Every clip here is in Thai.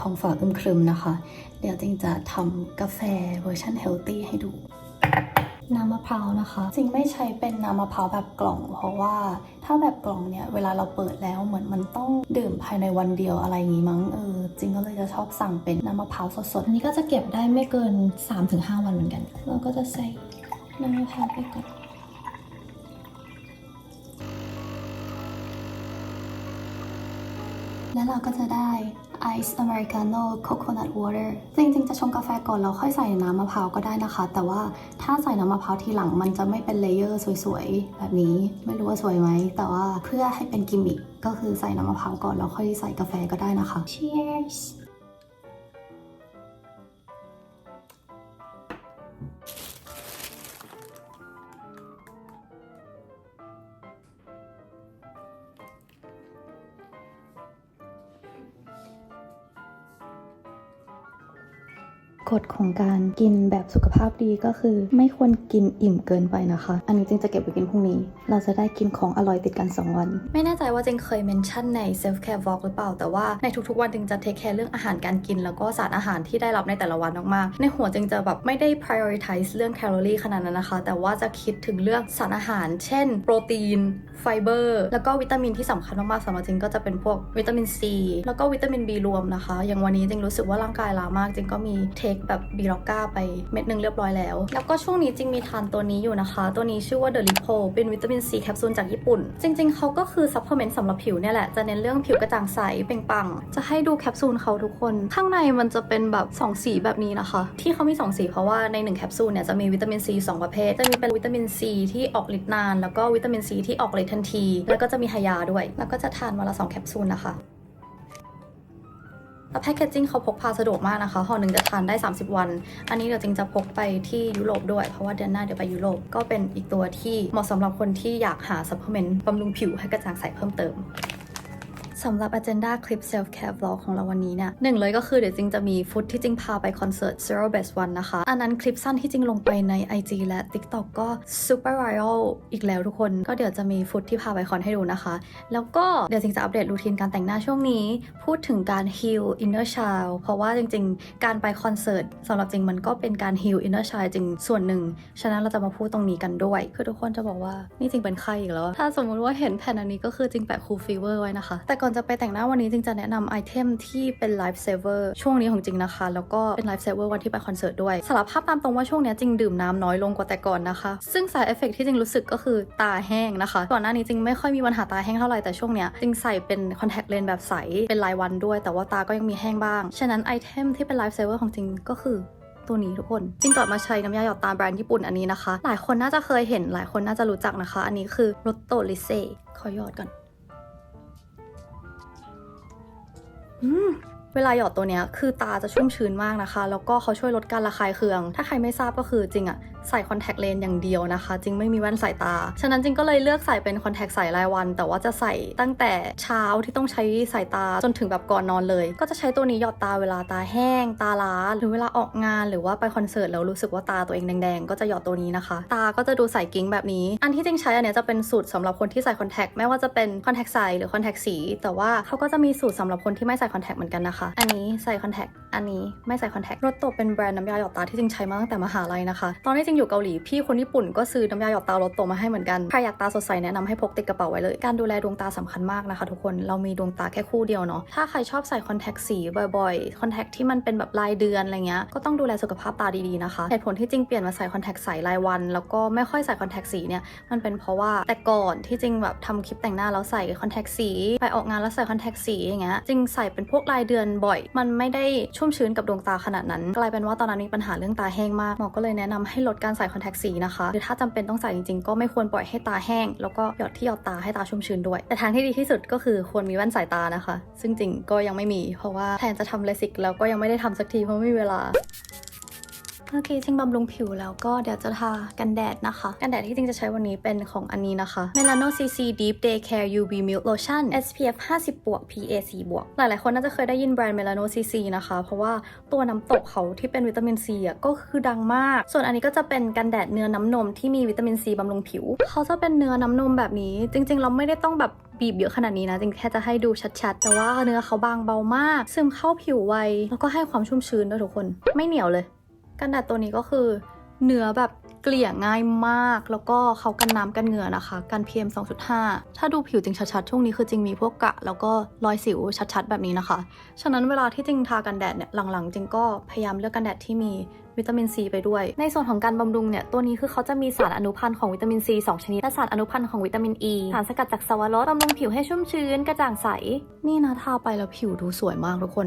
ท้องฟ้าอึมครึมนะคะ เดี๋ยวจิงจะทำกาแฟเวอร์ชันเฮลตี้ให้ดูน้ำมะพร้าวนะคะจริงไม่ใช้เป็นน้ำมะพร้าวแบบกล่อง เพราะว่าถ้าแบบกล่องเนี่ยเวลาเราเปิดแล้วเหมือนมันต้องดื่มภายในวันเดียวอะไรอย่างงี้มั้งเออจริงก็เลยจะชอบสั่งเป็นน้ำมะพร้าวสดๆอันนี้ก็จะเก็บได้ไม่เกิน 3-5 วันเหมือนกัน เราก็จะใส่น้ำมะพร้าวไปก่อน แล้วเราก็จะได้ Ice Americano Coconut Water จริงๆ จะชงกาแฟก่อนแล้วค่อยใส่น้ำมะพร้าวก็ได้นะคะ แต่ว่าถ้าใส่น้ำมะพร้าวทีหลังมันจะไม่เป็นเลเยอร์สวยๆ แบบนี้ ไม่รู้ว่าสวยไหม แต่ว่าเพื่อให้เป็นกิมมิคก็คือใส่น้ำมะพร้าวก่อนแล้วค่อยใส่กาแฟก็ได้นะคะ Cheers ของการกินแบบสุขภาพดีก็คือ ไม่ควรกินอิ่มเกินไปนะคะ อันนี้จริงจะเก็บไปกินพรุ่งนี้ เราจะได้กินของอร่อยติดกัน 2 วัน ไม่แน่ใจว่าจริงเคยเมนชั่นใน self care vlog หรือเปล่า แต่ว่าในทุกๆวันจริงจะเทคแคร์เรื่องอาหารการกิน แล้วก็สารอาหารที่ได้รับในแต่ละวันมากๆในหัวจริงจะแบบไม่ได้ prioritize เรื่องแคลอรี่ขนาดนั้นนะคะ แต่ว่าจะคิดถึงเรื่องสารอาหาร เช่น โปรตีน ไฟเบอร์ แล้วก็วิตามินที่สำคัญมากๆสำหรับจิงก็จะเป็นพวกวิตามินซีแล้วก็วิตามิน B รวมนะคะ อย่างวันนี้จิงรู้สึกว่าร่างกายล้ามากจิงก็มีเทคแบบ B ล็อกก้าไปเม็ดหนึ่งเรียบร้อยแล้ว แล้วก็ช่วงนี้จิงมีทานตัวนี้อยู่นะคะ ตัวนี้ชื่อว่า The Lipo เป็นวิตามินซีแคปซูลจากญี่ปุ่น จริง ๆเขาก็คือซัพพลเมนต์สำหรับผิวเนี่ยแหละ จะเน้นเรื่องผิวกระจ่างใสเปล่งปลัง จะให้ดูแคปซูลเขาทุกคน ข้างในมันจะเป็นแบบสองสีแบบนี้นะคะ ที่เขามีสองสีเพราะว่าในหนึ่งแคปซูลเนี่ยจะมีวิตามินซีสองประเภท จะมีเป็นวิตามินซีที่ออกฤทธิ์นาน แล้วก็วิตามินซีที่ออกฤทธิ์ทันที แล้วก็จะมีไฮยาด้วย แล้วก็จะทานวันละสองแคปซูลนะคะแล้วแพคเกจจิ้งเขาพกพาสะดวกมากนะคะห่อหนึ่งจะทานได้ 30 วัน อันนี้เดี๋ยวจริงจะพกไปที่ยุโรปด้วย เพราะว่าเดือนหน้าเดี๋ยวไปยุโรปก็เป็นอีกตัวที่เหมาะสำหรับคนที่อยากหาซัพพลเมนต์บำรุงผิวให้กระจ่างใสเพิ่มเติม สำหรับ agenda คลิป self care vlog ของเราวันนี้เนี่ยหนึ่งเลยก็คือเดี๋ยวจริงจะมีฟุตที่จริงพาไปคอนเสิร์ต Zero Best One นะคะ อันนั้นคลิปสั้นที่จริงลงไปใน IG และ TikTok ก็ super viral อีกแล้วทุกคน ก็เดี๋ยวจะมีฟุตที่พาไปคอนให้ดูนะคะ แล้วก็เดี๋ยวจริงจะอัปเดตรูทีนการแต่งหน้าช่วงนี้ พูดถึงการ heal inner child เพราะว่าจริง ๆ การไปคอนเสิร์ตสำหรับจริงมันก็เป็นการ heal inner child จริงส่วนหนึ่ง ฉะนั้นเราจะมาพูดตรงนี้กันด้วย คือทุกคนจะบอกว่านี่จริงเป็นไข้อีกแล้ว ถ้าสมมุติว่าเห็นแผ่นอันนี้ก็คือจริงแปะ cool fever ไว้นะคะ แต่ก่อนจะไปแต่งหน้าวันนี้จริงจะแนะนำไอเทมที่เป็น life saver ช่วงนี้ของจริงนะคะ แล้วก็เป็น life saver วันที่ไปคอนเสิร์ตด้วยสารภาพตามตรงว่าช่วงนี้จริงดื่มน้ำน้อยลงกว่าแต่ก่อนนะคะ ซึ่งสายเอฟเฟกที่จริงรู้สึกก็คือตาแห้งนะคะ ก่อนหน้านี้จริงไม่ค่อยมีปัญหาตาแห้งเท่าไหร่แต่ช่วงเนี้ยจริงใส่เป็นคอนแทคเลนส์แบบใสเป็นรายวันด้วย แต่ว่าตาก็ยังมีแห้งบ้างฉะนั้นไอเทมที่เป็น life saver ของจริงก็คือตัวนี้ทุกคนจริงกลับมาใช้น้ำยาหยอดตาแบรนด์ญี่ปุ่นอันนี้นะคะ หลายคนน่าจะเคยเห็นหลายคนน่าจะรู้จักนะคะ อันนี้คือรโตลิเซขอหยอดก่อน เวลาหยอดตัวเนี้ยคือตาจะชุ่มชื้นมากนะคะ แล้วก็เขาช่วยลดการระคายเคือง ถ้าใครไม่ทราบก็คือจริงอะ ใส่คอนแทคเลนส์อย่างเดียวนะคะจริงไม่มีแว่นสายตา ฉะนั้นจริงก็เลยเลือกใส่เป็นคอนแทคใส่รายวัน แต่ว่าจะใส่ตั้งแต่เช้าที่ต้องใช้สายตาจนถึงแบบก่อนนอนเลย ก็จะใช้ตัวนี้หยอดตาเวลาตาแห้ง ตาล้า หรือเวลาออกงานหรือว่าไปคอนเสิร์ตแล้วรู้สึกว่าตาตัวเองแดงๆ ก็จะหยอดตัวนี้นะคะ ตาก็จะดูใสกิ้งแบบนี้ อันที่จริงใช้อันเนี้ยจะเป็นสูตรสำหรับคนที่ใส่คอนแทคไม่ว่าจะเป็นคอนแทคใสหรือคอนแทคสี แต่ว่าเขาก็จะมีสูตรสำหรับคนที่ไม่ใส่คอนแทคเหมือนกันนะคะ อันนี้ใส่คอนแทคอันนี้ไม่ใส่คอนแทครถโตเป็นแบรนด์น้ำยาหยอดตาที่จริงใช้มาตั้งแต่มหาลัยนะคะ ตอนที่จริงอยู่เกาหลีพี่คนญี่ปุ่นก็ซื้อน้ำยาหยอดตารถโตมาให้เหมือนกันใครอยากตาสดใสแนะนำให้พกติดกระเป๋าไว้เลย การดูแลดวงตาสำคัญมากนะคะทุกคนเรามีดวงตาแค่คู่เดียวเนาะถ้าใครชอบใส่คอนแทคสีบ่อยๆคอนแทคที่มันเป็นแบบรายเดือนอะไรเงี้ยก็ต้องดูแลสุขภาพตาดีๆนะคะเหตุผลที่จริงเปลี่ยนมาใส่คอนแทคใสรายวัน แล้วก็ไม่ค่อยใส่คอนแทคสีเนี่ยมันเป็นเพราะว่าแต่ก่อนที่จริงแบบทำคลิปแต่งหน้าแล้วใส่คอนแทคสีไปออกงานแล้วใส่คอนแทคสีอย่างเงี้ยจริงใส่เป็นพวกรายเดือนบ่อย มันไม่ได้ชุ่มชื้นกับดวงตาขนาดนั้น กลายเป็นว่าตอนนั้นมีปัญหาเรื่องตาแห้งมากหมอก็เลยแนะนำให้ลดการใส่คอนแทคสีนะคะหรือถ้าจำเป็นต้องใส่จริงๆ ก็ไม่ควรปล่อยให้ตาแห้ง แล้วก็หยอดที่หยอดตาให้ตาชุ่มชื้นด้วย แต่ทางที่ดีที่สุดก็คือควรมีแว่นสายตานะคะ ซึ่งจริงก็ยังไม่มี เพราะว่าแทนจะทำเลสิกแล้วก็ยังไม่ได้ทำสักทีเพราะไม่มีเวลา เมื่อกี้จริงบำรุงผิวแล้วก็เดี๋ยวจะทากันแดดนะคะ กันแดดที่จริงจะใช้วันนี้เป็นของอันนี้นะคะ Melano CC Deep Day Care UV Milk Lotion SPF 50บวก PA 4บวกหลายๆคนน่าจะเคยได้ยินแบรนด์ Melano CC นะคะ เพราะว่าตัวน้ำตกเขาที่เป็นวิตามินซีอะก็คือดังมาก ส่วนอันนี้ก็จะเป็นกันแดดเนื้อน้ำนมที่มีวิตามินซีบำรุงผิว เขาจะเป็นเนื้อน้ำนมแบบนี้ จริง ๆ เราไม่ได้ต้องแบบบีบเยอะขนาดนี้นะจริงแค่จะให้ดูชัดๆ แต่ว่าเนื้อเขาบางเบามาก ซึมเข้าผิวไวแล้วก็ให้ความชุ่มชื้นด้วยทุกคน ไม่เหนียวเลย กันแดดตัวนี้ก็คือเนื้อแบบเกลี่ยง่ายมาก แล้วก็เขากันน้ำกันเหงื่อนะคะ กัน PM 2.5 ถ้าดูผิวจริงชัดๆ ช่วงนี้คือจริงมีพวกกะ แล้วก็รอยสิวชัดๆ แบบนี้นะคะ ฉะนั้นเวลาที่จริงทากันแดดเนี่ยหลังๆจริงก็พยายามเลือกกันแดดที่มีวิตามินซีไปด้วย ในส่วนของการบำรุงเนี่ย ตัวนี้คือเขาจะมีสารอนุพันธ์ของวิตามินซี2ชนิด และสารอนุพันธ์ของวิตามินอ e, ีสารสกัดจากสวรสบำรุงผิวให้ชุ่มชื้นกระจ่างใส นี่นะทาไปแล้วผิวดูสวยมากทุกคน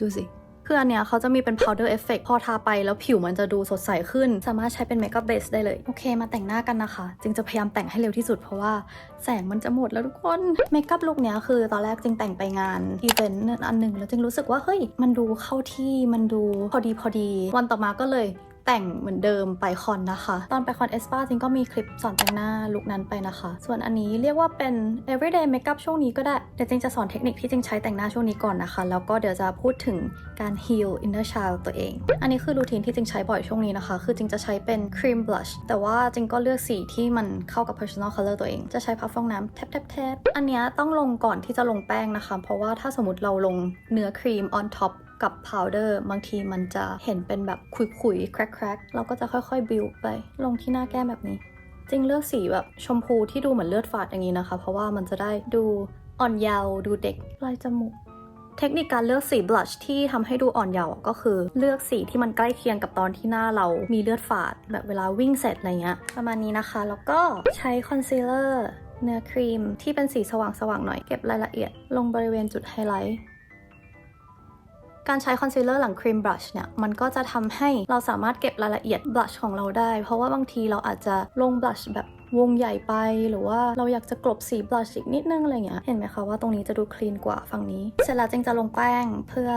ดูสิ คืออันเนี้ยเขาจะมีเป็น powder effect พอทาไปแล้วผิวมันจะดูสดใสขึ้น สามารถใช้เป็น makeup base ได้เลย โอเค มาแต่งหน้ากันนะคะ จึงจะพยายามแต่งให้เร็วที่สุดเพราะว่าแสงมันจะหมดแล้วทุกคนเมคอัพลุคเนี้ยคือตอนแรกจึงแต่งไปงานอีเวนต์อันหนึ่งแล้วจึงรู้สึกว่าเฮ้ยมันดูเข้าที่มันดูพอดีพอดี วันต่อมาก็เลย แต่งเหมือนเดิมไปคอนนะคะ ตอนไปคอนเอสปาจริงก็มีคลิปสอนแต่งหน้าลุคนั้นไปนะคะ ส่วนอันนี้เรียกว่าเป็น everyday makeup ช่วงนี้ก็ได้ เดี๋ยวจริงจะสอนเทคนิคที่จริงใช้แต่งหน้าช่วงนี้ก่อนนะคะ แล้วก็เดี๋ยวจะพูดถึงการ heal inner child ตัวเอง อันนี้คือรูทีนที่จริงใช้บ่อยช่วงนี้นะคะ คือจริงจะใช้เป็น cream blush แต่ว่าจริงก็เลือกสีที่มันเข้ากับ personal color ตัวเอง จะใช้พัฟฟองน้ำแทบแทบแทบอันนี้ต้องลงก่อนที่จะลงแป้งนะคะ เพราะว่าถ้าสมมติเราลงเนื้อครีม on top กับ powder บางทีมันจะเห็นเป็นแบบขุยๆแครกๆ เราก็จะค่อยๆ build ไป ลงที่หน้าแก้มแบบนี้ จริงเลือกสีแบบชมพูที่ดูเหมือนเลือดฝาดอย่างนี้นะคะ เพราะว่ามันจะได้ดูอ่อนเยาว์ดูเด็กลายจมูกเทคนิคการเลือกสีบลัชที่ทำให้ดูอ่อนเยาว์ก็คือเลือกสีที่มันใกล้เคียงกับตอนที่หน้าเรามีเลือดฝาด แบบเวลาวิ่งเสร็จอะไรเงี้ยประมาณนี้นะคะ แล้วก็ใช้คอนซีลเลอร์เนื้อครีมที่เป็นสีสว่างๆหน่อยเก็บรายละเอียด ลงบริเวณจุดไฮไลท์ การใช้คอนซีลเลอร์หลังครีมบลัชเนี่ยมันก็จะทำให้เราสามารถเก็บรายละเอียดบลัชของเราได้ เพราะว่าบางทีเราอาจจะลงบลัชแบบวงใหญ่ไปหรือว่าเราอยากจะกลบสีบลัชอีกนิดนึงอะไรเงี้ยเห็นไหมคะว่าตรงนี้จะดูคลีนกว่าฝั่งนี้ เสร็จแล้วจึงจะลงแป้งเพื่อ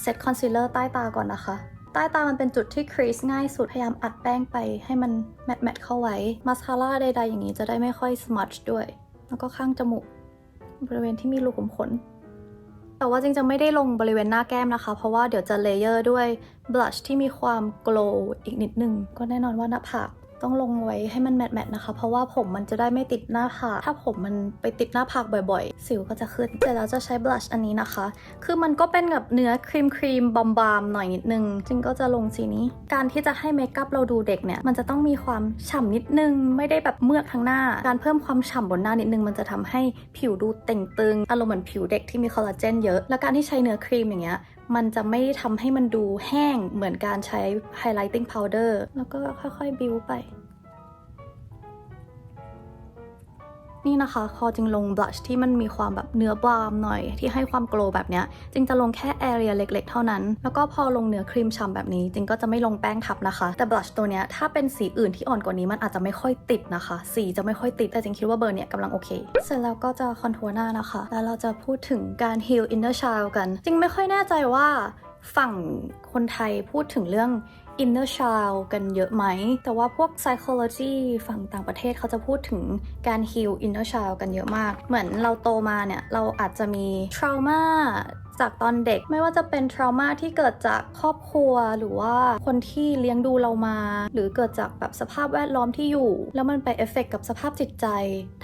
เซตคอนซีลเลอร์ใต้ตาก่อนนะคะใต้ตามันเป็นจุดที่ครีสง่ายสุด พยายามอัดแป้งไปให้มันแมทแมทเข้าไว้ มาสคาร่าใดๆอย่างนี้จะได้ไม่ค่อยสมัชด้วย แล้วก็ข้างจมูก บริเวณที่มีรูขุมขน แต่ว่าจริงจะไม่ได้ลงบริเวณหน้าแก้มนะคะ เพราะว่าเดี๋ยวจะเลเยอร์ด้วยบลัชที่มีความโกลว์อีกนิดนึง ก็แน่นอนว่าหน้าผาก ต้องลงไว้ให้มันแมทแมทนะคะ เพราะว่าผมมันจะได้ไม่ติดหน้าผากถ้าผมมันไปติดหน้าผากบ่อยๆ สิวก็จะขึ้นเสร็จแล้วจะใช้บลัชอันนี้นะคะ คือมันก็เป็นแบบเนื้อครีมครีมบอมบามหน่อยนิดนึงจริงก็จะลงสีนี้ การที่จะให้เมคอัพเราดูเด็กเนี่ยมันจะต้องมีความฉ่ำนิดนึง ไม่ได้แบบเมือกทั้งหน้า การเพิ่มความฉ่ำบนหน้านิดนึง มันจะทำให้ผิวดูเต่งตึงอารมณ์เหมือนผิวเด็กที่มีคอลลาเจนเยอะและการที่ใช้เนื้อครีมอย่างเงี้ย มันจะไม่ทำให้มันดูแห้งเหมือนการใช้ highlighting powder แล้วก็ค่อยๆบิวไป นี่นะคะคอจึงลงบลัชที่มันมีความแบบเนื้อบรามหน่อย ที่ให้ความโกลแบบเนี้ยจึงจะลงแค่แอเรียเล็ก ๆ เท่านั้น แล้วก็พอลงเนื้อครีมฉ่ำแบบนี้จึงก็จะไม่ลงแป้งทับนะคะ แต่บลัชตัวเนี้ยถ้าเป็นสีอื่นที่อ่อนกว่านี้มันอาจจะไม่ค่อยติดนะคะ สีจะไม่ค่อยติดแต่จริงคิดว่าเบอร์เนี้ยกำลังโอเค เสร็จแล้วก็จะคอนทัวร์หน้านะคะ แล้วเราจะพูดถึงการ heal inner child กัน จริงไม่ค่อยแน่ใจว่าฝั่งคนไทยพูดถึงเรื่อง inner child กันเยอะไหม แต่ว่าพวก psychology ฝั่งต่างประเทศเขาจะพูดถึงการ heal inner child กันเยอะมาก เหมือนเราโตมาเนี่ย เราอาจจะมี trauma จากตอนเด็กไม่ว่าจะเป็น trauma ที่เกิดจากครอบครัวหรือว่าคนที่เลี้ยงดูเรามา หรือเกิดจากแบบสภาพแวดล้อมที่อยู่ แล้วมันไปเอฟเฟกกับสภาพจิตใจ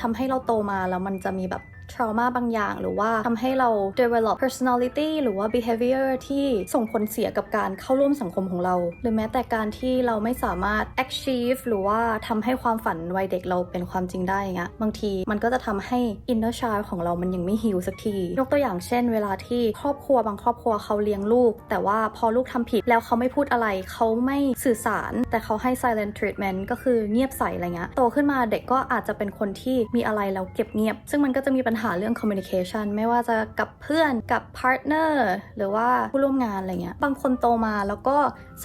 ทำให้เราโตมาแล้วมันจะมีแบบ trauma บางอย่าง หรือว่าทำให้เรา develop personality หรือว่า behavior ที่ส่งผลเสียกับการเข้าร่วมสังคมของเรา หรือแม้แต่การที่เราไม่สามารถ achieve หรือว่าทำให้ความฝันวัยเด็กเราเป็นความจริงได้เงี้ยบางทีมันก็จะทำให้ inner child ของเรามันยังไม่ heal สักที ยกตัวอย่างเช่น เวลาที่ครอบครัวบางครอบครัวเขาเลี้ยงลูก แต่ว่าพอลูกทำผิดแล้วเขาไม่พูดอะไรเขาไม่สื่อสาร แต่เขาให้ silent treatment ก็คือเงียบใส่อะไรเงี้ยโตขึ้นมาเด็กก็อาจจะเป็นคนที่มีอะไรแล้วเก็บเงียบ ซึ่งมันก็จะมีปัญหาเรื่อง communication ไม่ว่าจะกับเพื่อนกับ partner หรือว่าผู้ร่วมงานอะไรเงี้ย บางคนโตมาแล้วก็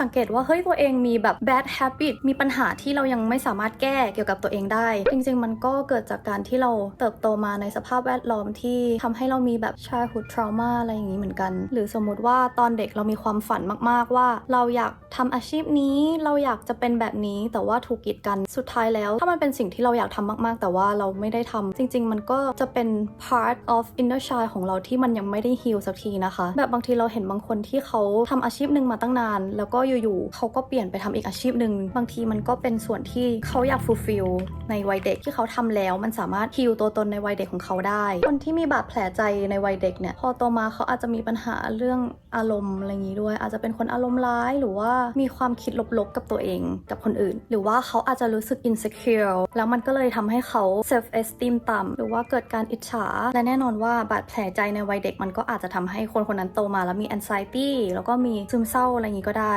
สังเกตว่า เฮ้ย ตัวเองมีแบบ bad habit มีปัญหาที่เรายังไม่สามารถแก้เกี่ยวกับตัวเองได้ จริง ๆ มันก็เกิดจากการที่เราเติบโตมาในสภาพแวดล้อมที่ทำให้เรามีแบบ childhood trauma อะไรอย่างนี้เหมือนกัน หรือสมมุติว่าตอนเด็กเรามีความฝันมาก ๆ ว่า เราอยากทำอาชีพนี้เราอยากจะเป็นแบบนี้แต่ว่าถูกกีดกันสุดท้ายแล้ว ถ้ามันเป็นสิ่งที่เราอยากทำมาก ๆ แต่ว่าเราไม่ได้ทำจริง ๆ มันก็จะเป็น part of inner child ของเราที่มันยังไม่ได้ heal สักทีนะคะ แบบบางทีเราเห็นบางคนที่เขาทำอาชีพหนึ่งมาตั้งนาน แล้วก็อยู่ๆเขาก็เปลี่ยนไปทำอีกอาชีพหนึ่งบางทีมันก็เป็นส่วนที่เขาอยาก fulfill ในวัยเด็กที่เขาทำแล้ว มันสามารถ heal ตัวตนในวัยเด็กของเขาได้ คนที่มีบาดแผลใจในวัยเด็กเนี่ย พอโตมาเขาอาจจะมีปัญหาเรื่องอารมณ์อะไรอย่างนี้ด้วย อาจจะเป็นคนอารมณ์ร้ายหรือว่ามีความคิดลบๆกับตัวเองกับคนอื่น หรือว่าเขาอาจจะรู้สึก insecure แล้วมันก็เลยทำให้เขา self esteem ต่ำหรือว่าเกิดการอิจฉา และแน่นอนว่าบาดแผลใจในวัยเด็กมันก็อาจจะทำให้คนคนนั้นโตมาแล้วมี anxiety แล้วก็มีซึมเศร้าอะไรอย่างนี้ก็ได้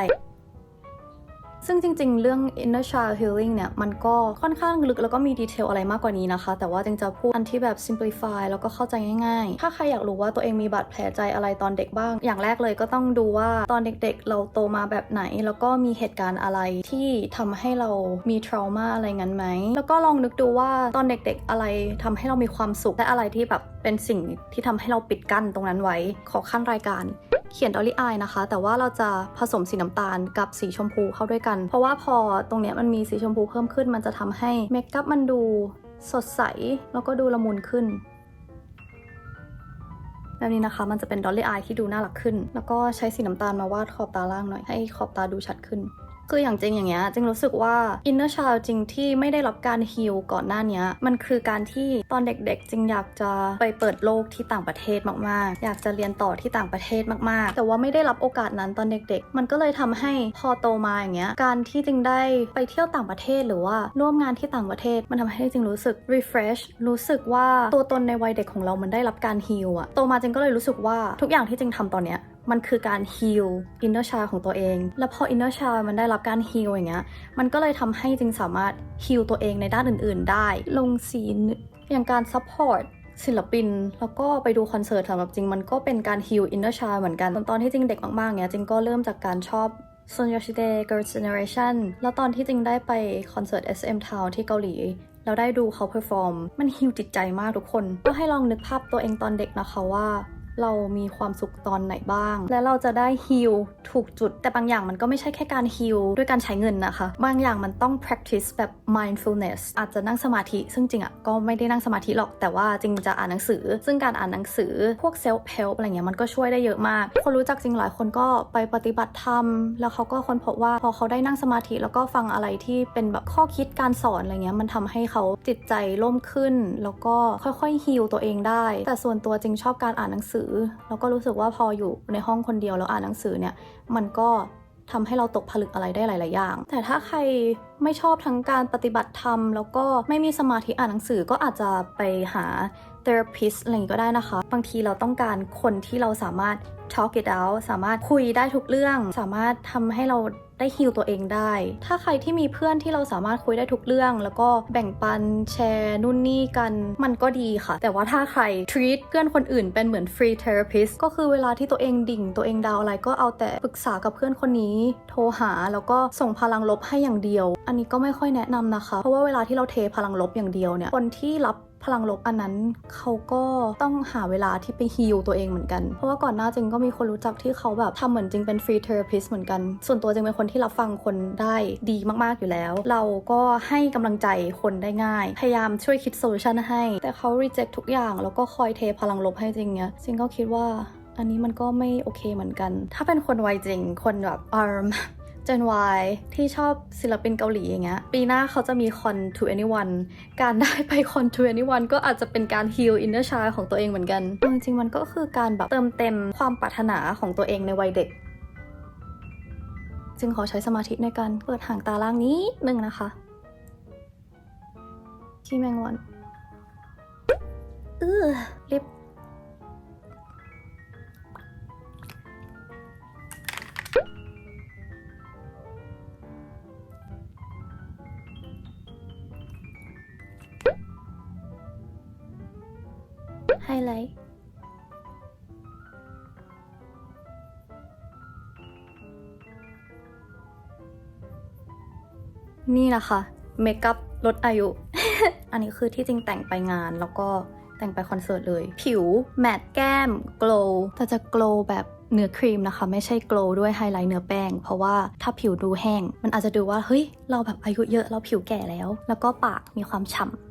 ซึ่งจริงๆ เรื่อง inner child healing เนี่ย มันก็ค่อนข้างลึกแล้วก็มีดีเทลอะไรมากกว่านี้นะคะ แต่ว่าจริงจะพูดอันที่แบบ simplify แล้วก็เข้าใจง่ายๆ ถ้าใครอยากรู้ว่าตัวเองมีบาดแผลใจอะไรตอนเด็กบ้าง อย่างแรกเลยก็ต้องดูว่าตอนเด็กๆ เราโตมาแบบไหน แล้วก็มีเหตุการณ์อะไรที่ทำให้เรามี trauma อะไรงั้นไหม แล้วก็ลองนึกดูว่าตอนเด็กๆ อะไรทำให้เรามีความสุขและอะไรที่แบบเป็นสิ่งที่ทำให้เราปิดกั้นตรงนั้นไว้ ขอขั้นรายการ เขียนดอลลี่อายนะคะ แต่ว่าเราจะผสมสีน้ำตาลกับสีชมพูเข้าด้วยกันเพราะว่าพอตรงเนี้ยมันมีสีชมพูเพิ่มขึ้น มันจะทำให้เมคอัพมันดูสดใส แล้วก็ดูละมุนขึ้น แบบนี้นะคะ มันจะเป็นดอลลี่อายที่ดูน่ารักขึ้น แล้วก็ใช้สีน้ำตาลมาวาดขอบตาล่างหน่อย ให้ขอบตาดูชัดขึ้น คืออย่างจริงอย่างเงี้ยจริงรู้สึกว่า inner child จริงที่ไม่ได้รับการฮิลก่อนหน้านี้มันคือการที่ตอนเด็กๆจริงอยากจะไปเปิดโลกที่ต่างประเทศมากๆ อยากจะเรียนต่อที่ต่างประเทศมากๆ แต่ว่าไม่ได้รับโอกาสนั้นตอนเด็กๆ มันก็เลยทำให้พอโตมาอย่างเงี้ยการที่จริงได้ไปเที่ยวต่างประเทศหรือว่าร่วมงานที่ต่างประเทศ มันทำให้จริงรู้สึก refresh รู้สึกว่าตัวตนในวัยเด็กของเรามันได้รับการฮิลอะโตมาจริงก็เลยรู้สึกว่าทุกอย่างที่จริงทำตอนเนี้ย มันคือการ heal inner child ของตัวเอง แล้วพอ inner child มันได้รับการ heal อย่างเงี้ย มันก็เลยทำให้จริงสามารถ heal ตัวเองในด้านอื่น ๆ ได้ ลงสีนอย่างการ support ศิลปิน แล้วก็ไปดูคอนเสิร์ตสำหรับจริง มันก็เป็นการ heal inner child เหมือนกันตอนที่จริงเด็กมากๆเนี้ยจริงก็เริ่มจากการชอบ s o n y o s h i d e Girls' Generation แล้วตอนที่จริงได้ไปคอนเสิร์ต SM Town ที่เกาหลีแล้วได้ดูเขาเพอร์ฟอร์ม มันฮิวจิตใจมากทุกคน ก็ให้ลองนึกภาพตัวเองตอนเด็กนะคะว่า เรามีความสุขตอนไหนบ้าง และเราจะได้ฮิลถูกจุด แต่บางอย่างมันก็ไม่ใช่แค่การฮิลด้วยการใช้เงินนะคะ บางอย่างมันต้อง practice แบบ mindfulness อาจจะนั่งสมาธิ ซึ่งจริงอะ่ะก็ไม่ได้นั่งสมาธิหรอก แต่ว่าจริงจะอ่านหนังสือ ซึ่งการอ่านหนังสือพวก self help อะไรเงี้ยมันก็ช่วยได้เยอะมาก คนรู้จักจริงหลายคนก็ไปปฏิบัติธรรม แล้วเขาก็ค้นพบว่าพอเขาได้นั่งสมาธิแล้วก็ฟังอะไรที่เป็นแบบข้อคิดการสอนอะไรเงี้ยมันทำให้เขาจิตใจร่มขึ้น แล้วก็ค่อยๆฮิลตัวเองได้ แต่ส่วนตัวจริงชอบการอ่านหนังสือแล้วก็รู้สึกว่าพออยู่ในห้องคนเดียวแล้วอ่านหนังสือเนี่ย มันก็ทำให้เราตกผลึกอะไรได้หลาย ๆ อย่าง แต่ถ้าใครไม่ชอบทั้งการปฏิบัติธรรม แล้วก็ไม่มีสมาธิอ่านหนังสือก็อาจจะไปหา therapist อะไรอย่างงี้ก็ได้นะคะ บางทีเราต้องการคนที่เราสามารถ talk it out สามารถคุยได้ทุกเรื่อง สามารถทำให้เรา ได้ฮิลตัวเองได้ ถ้าใครที่มีเพื่อนที่เราสามารถคุยได้ทุกเรื่อง แล้วก็แบ่งปันแชร์นู่นนี่กัน มันก็ดีค่ะ แต่ว่าถ้าใคร treat เพื่อนคนอื่นเป็นเหมือน free therapist ก็คือเวลาที่ตัวเองดิ่ง ตัวเองดาวอะไรก็เอาแต่ปรึกษากับเพื่อนคนนี้ โทรหาแล้วก็ส่งพลังลบให้อย่างเดียว อันนี้ก็ไม่ค่อยแนะนำนะคะ เพราะว่าเวลาที่เราเทพลังลบอย่างเดียวเนี่ย คนที่รับ พลังลบอันนั้นเขาก็ต้องหาเวลาที่ไปฮีลตัวเองเหมือนกัน เพราะว่าก่อนหน้าจริงก็มีคนรู้จักที่เขาแบบทำเหมือนจริงเป็นฟรีเทอราพิสเหมือนกัน ส่วนตัวจริงเป็นคนที่รับฟังคนได้ดีมากๆอยู่แล้ว เราก็ให้กำลังใจคนได้ง่าย พยายามช่วยคิดโซลูชันให้ แต่เขา reject ทุกอย่าง แล้วก็คอยเทพลังลบให้จริงเนี้ยจริงก็คิดว่าอันนี้มันก็ไม่โอเคเหมือนกัน ถ้าเป็นคนวัยจริง คนแบบ arm Gen Y ที่ชอบศิลปินเกาหลีอย่างเงี้ย ปีหน้าเขาจะมีคอน to anyone การได้ไปคอน to anyone ก็อาจจะเป็นการ heal inner child ของตัวเองเหมือนกัน จริงๆมันก็คือการแบบเติมเต็มความปรารถนาของตัวเองในวัยเด็ก จึงขอใช้สมาธิในการเปิดห่างตาล่างนี้หนึ่งนะคะขี้แมงวันเออลิป ไฮไลท์นี่นะคะเมคอัพลดอายุ อันนี้คือที่จริงแต่งไปงานแล้วก็แต่งไปคอนเสิร์ตเลย ผิว แมตต์แก้ม glow แต่จะ glow แบบเนื้อครีมนะคะ ไม่ใช่ glow ด้วยไฮไลท์เนื้อแป้ง เพราะว่าถ้าผิวดูแห้ง มันอาจจะดูว่า เฮ้ย เราแบบอายุเยอะเราผิวแก่แล้ว แล้วก็ปากมีความฉ่ำ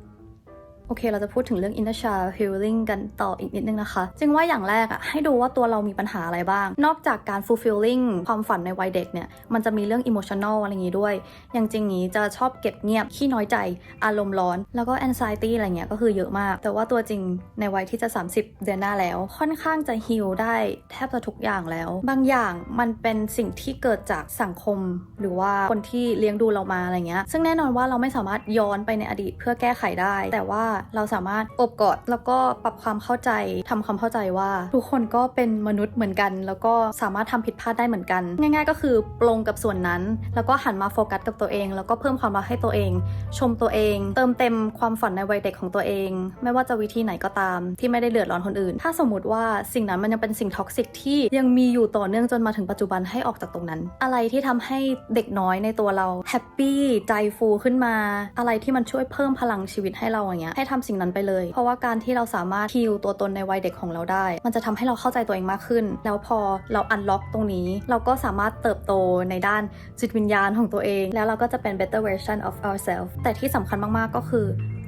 โอเค เราจะพูดถึงเรื่อง inner child healing กันต่ออีกนิดนึงนะคะ จึงว่าอย่างแรกอะให้ดูว่าตัวเรามีปัญหาอะไรบ้าง นอกจากการ fulfilling ความฝันในวัยเด็กเนี่ย มันจะมีเรื่อง emotional อะไรอย่างงี้ด้วย อย่างจริงนี้จะชอบเก็บเงียบ ขี้น้อยใจ อารมณ์ร้อน แล้วก็ anxiety อะไรเงี้ย ก็คือเยอะมาก แต่ว่าตัวจริงในวัยที่จะ 30 เดือนหน้าแล้ว ค่อนข้างจะ heal ได้แทบจะทุกอย่างแล้ว บางอย่างมันเป็นสิ่งที่เกิดจากสังคม หรือว่าคนที่เลี้ยงดูเรามาอะไรเงี้ย ซึ่งแน่นอนว่าเราไม่สามารถย้อนไปในอดีตเพื่อแก้ไขได้ แต่ว่าเราสามารถอบกอดแล้วก็ปรับความเข้าใจทำความเข้าใจว่า ทุกคนก็เป็นมนุษย์เหมือนกัน แล้วก็สามารถทำผิดพลาดได้เหมือนกัน ง่าย ๆ ก็คือปลงกับส่วนนั้น แล้วก็หันมาโฟกัสกับตัวเอง แล้วก็เพิ่มความรักให้ตัวเอง ชมตัวเอง เติมเต็มความฝันในวัยเด็กของตัวเอง ไม่ว่าจะวิธีไหนก็ตาม ที่ไม่ได้เดือดร้อนคนอื่น ถ้าสมมติว่าสิ่งนั้นมันยังเป็นสิ่งท็อกซิกที่ยังมีอยู่ต่อเนื่องจนมาถึงปัจจุบันให้ออกจากตรงนั้น อะไรที่ทำให้เด็กน้อยในตัวเราแฮปปี้ใจฟูขึ้นมา อะไรที่มันช่วยเพิ่มพลังชีวิตให้เราอย่างเงี้ยให้ทำสิ่งนั้นไปเลย เพราะว่าการที่เราสามารถฮิลตัวตนในวัยเด็กของเราได้ มันจะทำให้เราเข้าใจตัวเองมากขึ้น แล้วพอเราอันล็อกตรงนี้ เราก็สามารถเติบโตในด้านจิตวิญญาณของตัวเอง แล้วเราก็จะเป็น better version of ourselves แต่ที่สำคัญมากๆก็คือ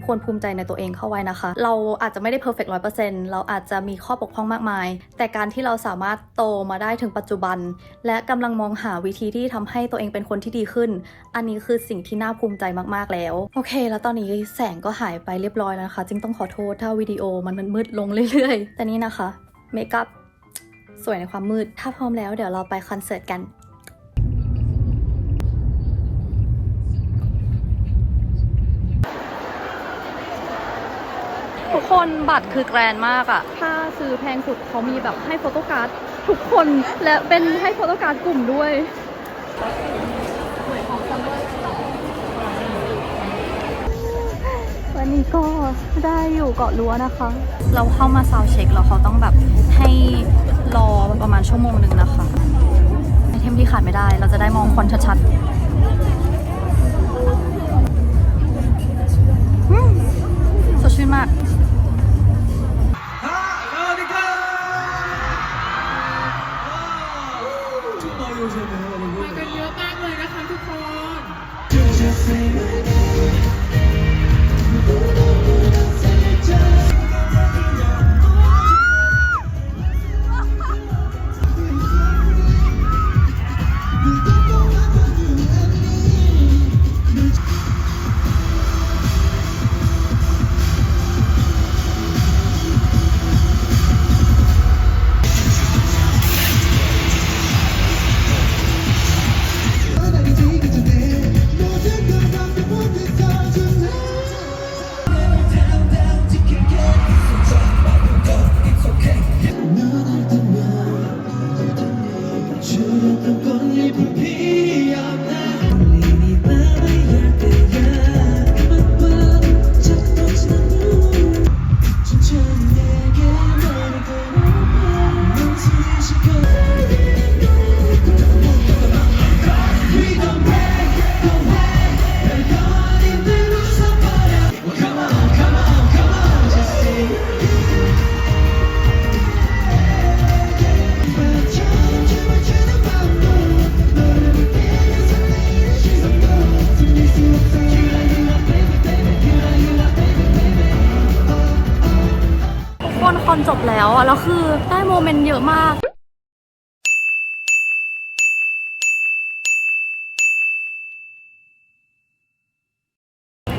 ควรภูมิใจในตัวเองเข้าไว้นะคะ เราอาจจะไม่ได้ perfect 100%เราอาจจะมีข้อบกพร่องมากมาย แต่การที่เราสามารถโตมาได้ถึงปัจจุบัน และกำลังมองหาวิธีที่ทำให้ตัวเองเป็นคนที่ดีขึ้น อันนี้คือสิ่งที่น่าภูมิใจมากๆแล้ว โอเค แล้วตอนนี้แสงก็หายไปเรียบร้อยแล้วนะคะ จึงต้องขอโทษถ้าวิดีโอมันมันมืดลงเรื่อยๆ แต่นี่นะคะเมคอัพสวยในความมืด ถ้าพร้อมแล้วเดี๋ยวเราไปคอนเสิร์ตกัน คนบัตรคือแกรนมากอะถ้าซื้อแพงสุดเขามีแบบให้โฟโต้การ์ดทุกคนและเป็นให้โฟโต้การ์ดกลุ่มด้วยวันนี้ก็ได้อยู่เกาะรั้วนะคะ เราเข้ามาซาวด์เช็คแล้วเขาต้องแบบให้รอประมาณชั่วโมงหนึ่งนะคะไอเทมที่ขาดไม่ได้ เราจะได้มองคนชัดๆอืมสดชื่นมาก อแล้วอะแล้วคือได้โมเมนต์เยอะมาก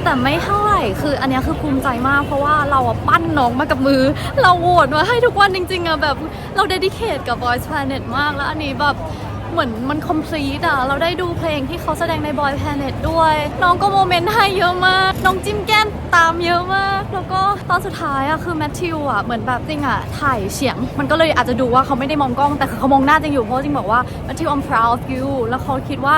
แต่ไม่เท่าไหร่คืออันนี้คือภูมิใจมากเพราะว่าเราอะปั้นน้องมากับมือ เราโหวตมาให้ทุกวันจริงๆอะแบบเราเดดิเคทกับ Voice Planet มากแล้วอันนี้แบบ เหมือนมัน complete อะเราได้ดูเพลงที่เขาแสดงใน Boy Planet ด้วย น้องก็โมเมนต์ให้เยอะมาก น้องจิ้มแก้มตามเยอะมาก แล้วก็ตอนสุดท้ายอะคือแมทธิวอะเหมือนแบบจริงอะถ่ายเสียง มันก็เลยอาจจะดูว่าเขาไม่ได้มองกล้องแต่คือเขามองหน้าจริงอยู่เพราะจริงบอกว่าแมทธิว I'm proud of you แล้วเขาคิดว่า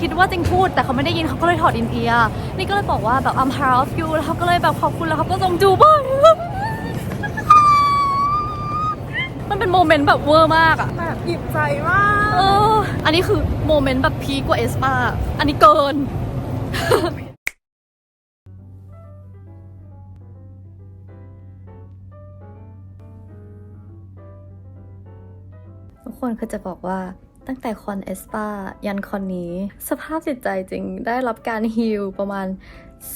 คิดว่าจริงพูด แต่เขาไม่ได้ยินเขาก็เลยถอดอินเอียร์นี่ก็เลยบอกว่าแบบ I'm proud of you แล้วเขาก็เลยแบบขอบคุณแล้วเขาก็ส่งจูบบ้าง โมเมนต์แบบเวอร์มากอะแบบหยิบมใจมากอออันนี้คือโมเมนต์แบบพีกว่าเอสปาอันนี้เกิน ทุกคนคือจะบอกว่าตั้งแต่คอนเอสปายันคอนนี้ สภาพจิตใจจริงได้รับการฮิลประมาณ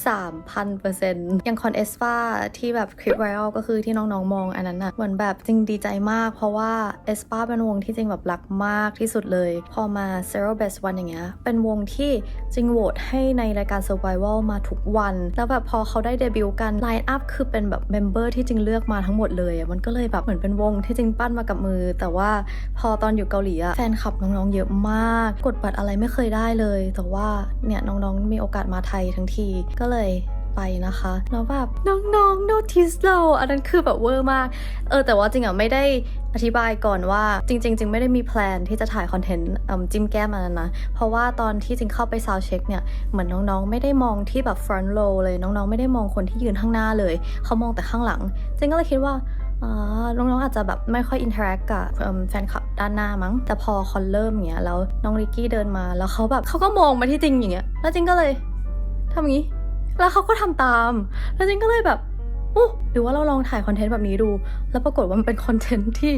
3,000%อย่างคอนเอสปาที่แบบคลิปไวรัลก็คือที่น้องๆมองอันนั้นอะเหมือนแบบจริงดีใจมาก เพราะว่าเอสปาเป็นวงที่จริงแบบรักมากที่สุดเลย พอมา Zero Best One อย่างเงี้ยเป็นวงที่จริงโหวตให้ในรายการ Survival มาทุกวัน แล้วแบบพอเขาได้เดบิวต์กันไลน์อัพคือเป็นแบบเมมเบอร์ที่จริงเลือกมาทั้งหมดเลย มันก็เลยแบบเหมือนเป็นวงที่จริงปั้นมากับมือ แต่ว่าพอตอนอยู่เกาหลีอะแฟนคลับน้องๆเยอะมาก กดบัตรอะไรไม่เคยได้เลย แต่ว่าเนี่ยน้องๆมีโอกาสมาไทยทั้งทีก็เลยไปนะคะแล้วแบบน้องๆโนติสเราอันนั้นคือแบบเวอร์มาก เออแต่ว่าจริงอะไม่ได้อธิบายก่อนว่าจริงๆจริงไม่ได้มีแพลนที่จะถ่ายคอนเทนต์จิ้มแก้มอันนั้นนะ เพราะว่าตอนที่จริงเข้าไปซาวเช็คเนี่ย เหมือนน้องๆ ไม่ได้มองที่แบบ front row เลยน้องๆ ไม่ได้มองคนที่ยืนข้างหน้าเลย เขามองแต่ข้างหลังจริงก็เลยคิดว่าอ่าน้องๆอาจจะแบบไม่ค่อยอินเทอร์แอคกับแฟนคลับด้านหน้ามั้ง แต่พอคอนเริ่มเงี้ยแล้วน้องริกกี้เดินมาแล้วเขาแบบเขาก็มองมาที่จริงอย่างเงี้ยแล้วจริงก็เลยทำอย่างงี้ แล้วเขาก็ทำตาม แล้วจิงก็เลยแบบอู้หรือว่าเราลองถ่ายคอนเทนต์แบบนี้ดู แล้วปรากฏว่ามันเป็นคอนเทนต์ที่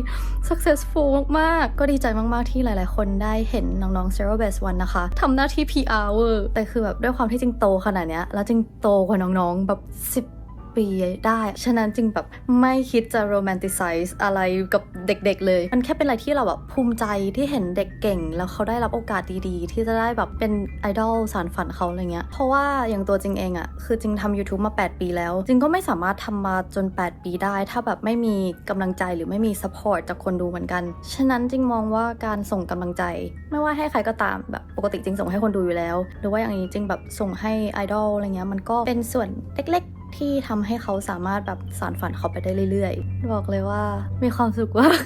successful มาก ๆ ก็ดีใจมาก ๆ ที่หลาย ๆ คนได้เห็นน้องๆ Zero Best One นะคะทำหน้าที่ PR เวอร์แต่คือแบบด้วยความที่จิงโตขนาดเนี้ย แล้วจิงโตกว่าน้อง ๆ แบบ10 ปีได้ ฉะนั้นจึงแบบไม่คิดจะ romanticize อะไรกับเด็กๆเลย มันแค่เป็นอะไรที่เราแบบภูมิใจที่เห็นเด็กเก่ง แล้วเขาได้รับโอกาสดีๆ ที่จะได้แบบเป็นไอดอลสารฝันเขาอะไรเงี้ย เพราะว่าอย่างตัวจริงเองอะคือจริงทำ YouTube มา 8 ปีแล้ว จริงก็ไม่สามารถทำมาจน 8 ปีได้ ถ้าแบบไม่มีกำลังใจหรือไม่มี support จากคนดูเหมือนกัน ฉะนั้นจริงมองว่าการส่งกำลังใจ ไม่ว่าให้ใครก็ตามแบบปกติจริงส่งให้คนดูอยู่แล้ว หรือว่าอย่างนี้จริงแบบส่งให้ไอดอลอะไรเงี้ยมันก็เป็นส่วนเล็กๆ ที่ทำให้เขาสามารถแบบสานฝันเขาไปได้เรื่อยๆ บอกเลยว่ามีความสุขมาก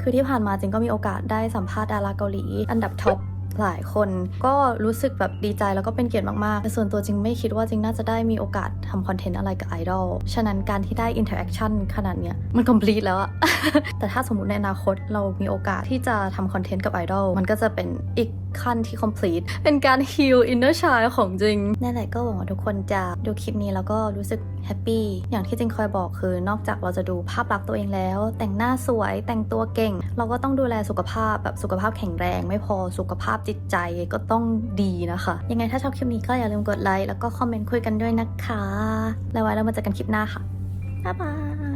คือที่ผ่านมาจริงก็มีโอกาสได้สัมภาษณ์ดาราเกาหลี อันดับท็อปหลายคนก็รู้สึกแบบดีใจแล้วก็เป็นเกียรติมากๆแต่ส่วนตัวจริงไม่คิดว่าจริงน่าจะได้มีโอกาสทำคอนเทนต์อะไรกับไอดอล ฉะนั้นการที่ได้อินเทอร์แอคชั่นขนาดเนี้ยมัน complete แล้วอะ แต่ถ้าสมมติในอนาคตเรามีโอกาสที่จะทำคอนเทนต์กับไอดอลมันก็จะเป็นอีก ขั้นที่ complete เป็นการ heal inner child ของจริงนั่นแหละก็หวังว่าทุกคนจะดูคลิปนี้แล้วก็รู้สึกแฮปปี้อย่างที่จริงคอยบอกคือนอกจากเราจะดูภาพลักษณ์ตัวเองแล้ว แต่งหน้าสวยแต่งตัวเก่ง เราก็ต้องดูแลสุขภาพแบบสุขภาพแข็งแรง ไม่พอสุขภาพจิตใจก็ต้องดีนะคะ ยังไงถ้าชอบคลิปนี้ก็อย่าลืมกดไลค์แล้วก็คอมเมนต์คุยกันด้วยนะคะ แล้วไว้เรามาเจอกันคลิปหน้าค่ะบ๊ายบาย